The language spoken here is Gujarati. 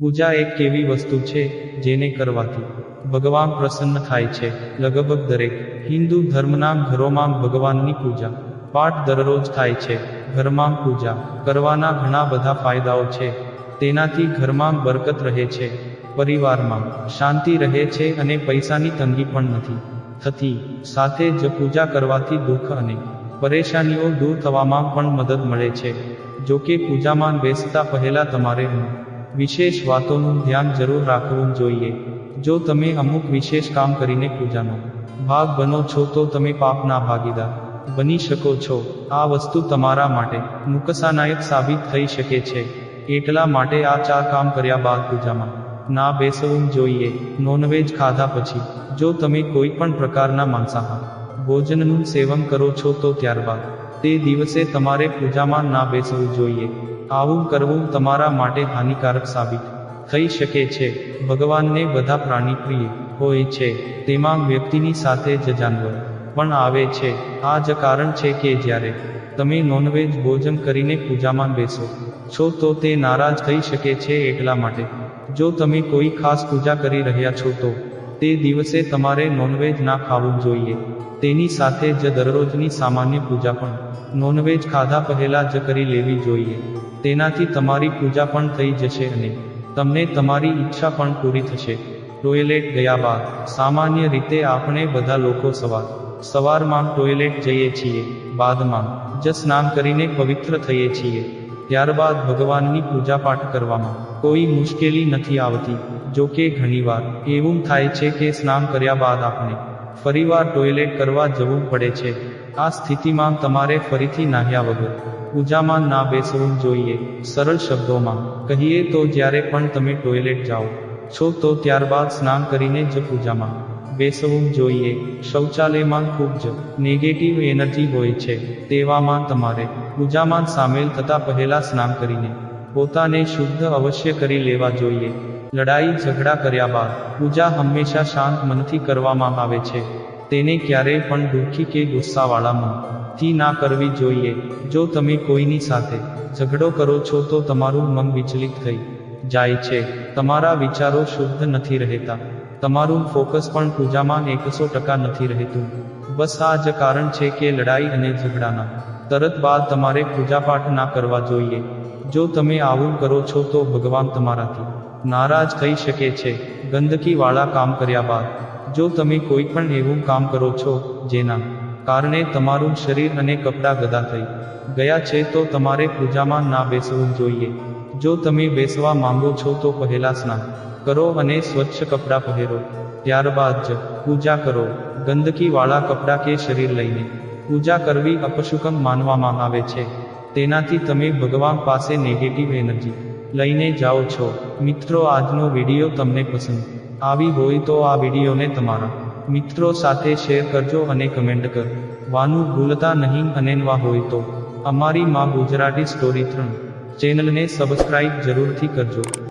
પૂજા એક એવી વસ્તુ છે જેને કરવાથી ભગવાન પ્રસન્ન થાય છે. લગભગ દરેક હિન્દુ ધર્મના ઘરોમાં ભગવાનની પૂજા પાઠ દરરોજ થાય છે. ઘરમાં પૂજા કરવાના ઘણા બધા ફાયદાઓ છે. તેનાથી ઘરમાં બરકત રહે છે. પરિવારમાં શાંતિ રહે છે અને પૈસાની તંગી પણ નથી થતી. સાથે જ પૂજા કરવાથી દુઃખ અને પરેશાનીઓ દૂર થવામાં પણ મદદ મળે છે. જો કે પૂજામાં બેસતા પહેલા તમારે અમુક વિશેષ વાતોનું ધ્યાન જરૂર રાખવું જોઈએ. જો તમે અમુક વિશેષ કામ કરીને પૂજાનો ભાગ બનો છો તો તમે પાપના ભાગીદાર બની શકો છો. આ વસ્તુ તમારા માટે નુકસાનાયક સાબિત થઈ શકે છે. એટલા માટે આ ચાર કામ કર્યા બાદ પૂજામાં ના બેસવું જોઈએ. નોનવેજ ખાધા પછી, જો તમે કોઈ પણ પ્રકારના માંસાહાર ભોજનનું સેવન કરો છો તો ત્યારબાદ તે દિવસે તમારે પૂજામાં ના બેસવું જોઈએ. આવું કરવું તમારા માટે હાનિકારક સાબિત. થઈ શકે છે. ભગવાનને બધા પ્રાણી પ્રિય હોય છે. તેમાં વ્યક્તિની સાથે જ જાનવર પણ આવે છે. આ જ કારણ છે કે જ્યારે તમે નોનવેજ ભોજન કરીને પૂજામાં બેસો છો તો તે નારાજ થઈ શકે છે એટલા માટે. જો તમે કોઈ ખાસ પૂજા કરી રહ્યા છો તો તે દિવસે તમારે નોનવેજ ના ખાવું જોઈએ. તેની સાથે જ દરરોજની સામાન્ય પૂજા પણ. નોનવેજ ખાધા પહેલા જ કરી લેવી જોઈએ. તેનાથી તમારી પૂજા પણ થઈ જશે અને તમને તમારી ઈચ્છા પણ પૂરી થશે. ટોયલેટ ગયા બાદ, સામાન્ય રીતે આપણે બધા લોકો સવાર, સવારમાં ટોયલેટ જઈએ છીએ. બાદમાં જ સ્નાન કરીને પવિત્ર થઈએ છીએ. ત્યારબાદ ભગવાનની પૂજાપાઠ કરવામાં. કોઈ મુશ્કેલી નથી આવતી. જો કે ઘણીવાર એવું થાય છે કે સ્નાન કર્યા બાદ આપણે ફરીવાર ટોયલેટ કરવા જવું પડે છે. આ સ્થિતિમાં તમારે ફરીથી નાહ્યા વગર પૂજામાં ના બેસવું જોઈએ. સરળ શબ્દોમાં કહીએ તો જ્યારે પણ તમે ટોયલેટ જાઓ છો તો ત્યારબાદ સ્નાન કરીને જ પૂજામાં બેસવું જોઈએ. શૌચાલયમાં ખૂબ જ નેગેટિવ એનર્જી હોય છે. તેવામાં તમારે પૂજામાં સામેલ થતા પહેલા સ્નાન કરીને પોતાને શુદ્ધ અવશ્ય કરી લેવા જોઈએ. લડાઈ ઝઘડા કર્યા બાદ પૂજા હંમેશા શાંત મનથી કરવામાં આવે છે. તેને ક્યારેય પણ દુઃખી કે ગુસ્સાવાળા મનથી ના કરવી જોઈએ. જો તમે કોઈની સાથે ઝઘડો કરો છો તો તમારું મન વિચલિત થઈ જાય છે. તમારા વિચારો શુદ્ધ નથી રહેતા. તમારું ફોકસ પણ પૂજામાં એકસો ટકા નથી રહેતું. બસ આ જ કારણ છે કે લડાઈ અને ઝઘડાના. તરત બાદ તમારે પૂજાપાઠ ના કરવા જોઈએ. જો તમે આવું કરો છો તો ભગવાન તમારાથી નારાજ થઈ શકે છે. ગંદકીવાળા કામ કર્યા બાદ. જો તમે કોઈ પણ એવું કામ કરો છો, જેના કારણે તમારું શરીર અને કપડાં ગદા થઈ ગયા છે તો તમારે પૂજામાં ના બેસવું જોઈએ. જો તમે બેસવા માંગો છો તો પહેલા સ્નાન કરો અને સ્વચ્છ કપડાં પહેરો. ત્યારબાદ જ પૂજા કરો. ગંદકીવાળા કપડાં કે શરીર લઈને પૂજા કરવી અપશુકમ માનવામાં આવે છે. તેનાથી તમે ભગવાન પાસે નેગેટિવ એનર્જી લઈને જાઓ છો. મિત્રો, આજનો વીડિયો તમને પસંદ આવી હોય તો આ વિડીયોને તમારા મિત્રો સાથે શેર કરજો અને કમેન્ટ કરવાનું ભૂલતા નહીં અને નવા હોય તો અમારી માં ગુજરાતી સ્ટોરી ત્રણ ચેનલને સબસ્ક્રાઇબ જરૂરથી કરજો.